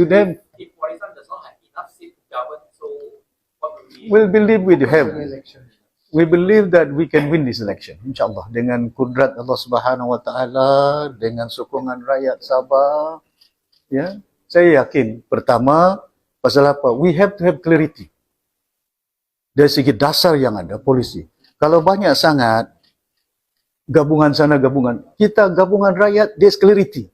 to them. If Warisan does not have enough seat to govern, so what will? We believe we have. We believe that we can win this election, insyaAllah. Dengan kudrat Allah Subhanahu Wa Taala, dengan sokongan rakyat Sabah. Ya, saya yakin. Pertama, pasal apa? We have to have clarity. Dari segi dasar yang ada, polisi. Kalau banyak sangat, gabungan sana, gabungan. Kita gabungan rakyat, there's clarity.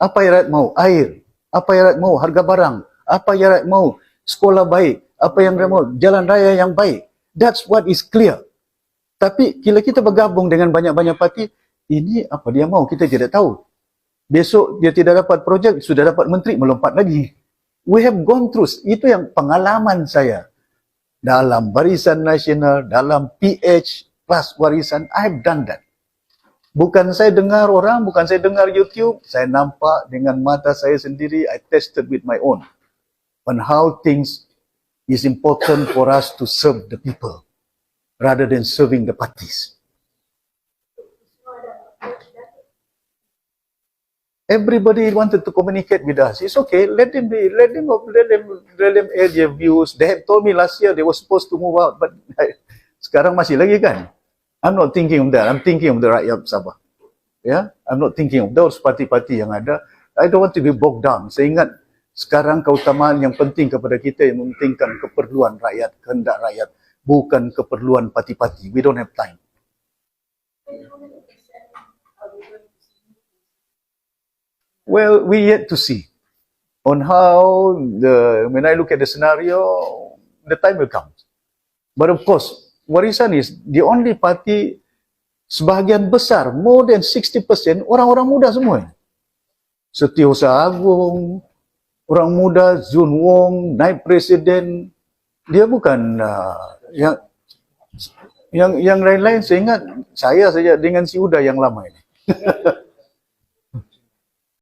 Apa yang rakyat mau? Air. Apa yang mau? Harga barang. Apa yang mau? Sekolah baik. Apa yang mau? Jalan raya yang baik. That's what is clear. Tapi bila kita bergabung dengan banyak-banyak parti, ini apa dia mau? Kita tidak tahu. Besok dia tidak dapat projek, sudah dapat menteri, melompat lagi. We have gone through. Itu yang pengalaman saya. Dalam barisan nasional, dalam PH plus warisan, I have done that. Bukan saya dengar orang, bukan saya dengar YouTube, saya nampak dengan mata saya sendiri, I tested with my own on how things is important for us to serve the people rather than serving the parties. Everybody wanted to communicate with us. It's okay. Let them be. Let them. Let them. Let them air their views. They have told me last year they were supposed to move out, but sekarang masih lagi kan? I'm not thinking of that. I'm thinking of the rakyat Sabah. Yeah, I'm not thinking of those parti-parti yang ada. I don't want to be bogged down. Saya ingat sekarang keutamaan yang penting kepada kita yang mementingkan keperluan rakyat, kehendak rakyat, bukan keperluan parti-parti. We don't have time. Well, we yet to see on how the when I look at the scenario, the time will come. But of course, Warisan is the only party sebahagian besar, more than 60% orang-orang muda semua. Setiausaha Agung, orang muda Zun Wong, naib presiden, dia bukan uh, yang yang yang lain-lain saya ingat saya saja dengan si Uda yang lama ini.